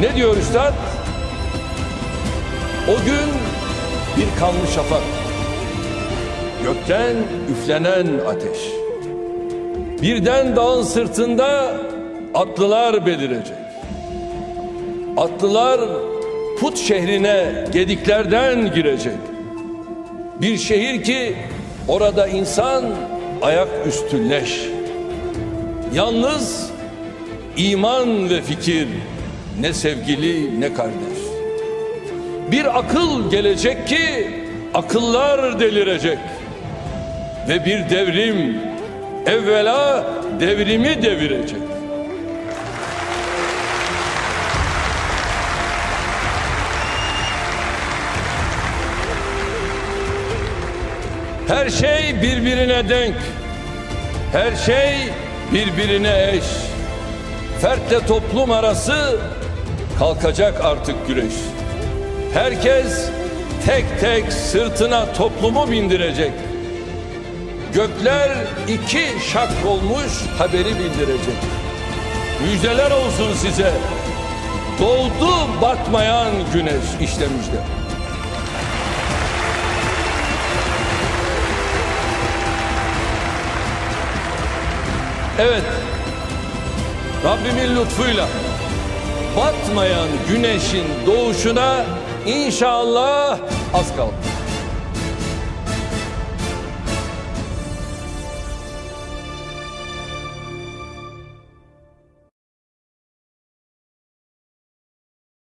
Ne diyor üstad? O gün bir kanlı şafak. Gökten üflenen ateş. Birden dağın sırtında atlılar belirecek. Atlılar put şehrine gediklerden girecek. Bir şehir ki orada insan ayak üstü leş. Yalnız iman ve fikir ne sevgili ne kardeş. Bir akıl gelecek ki akıllar delirecek. Ve bir devrim evvela devrimi devirecek. Her şey birbirine denk. Her şey birbirine eş. Fertle toplum arası kalkacak artık güreş. Herkes tek tek sırtına toplumu bindirecek. Gökler iki şak olmuş haberi bildirecek. Müjdeler olsun size. Doldu batmayan güneş işte müjde. Evet. Rabbimin lütfuyla batmayan güneşin doğuşuna inşallah az kaldı.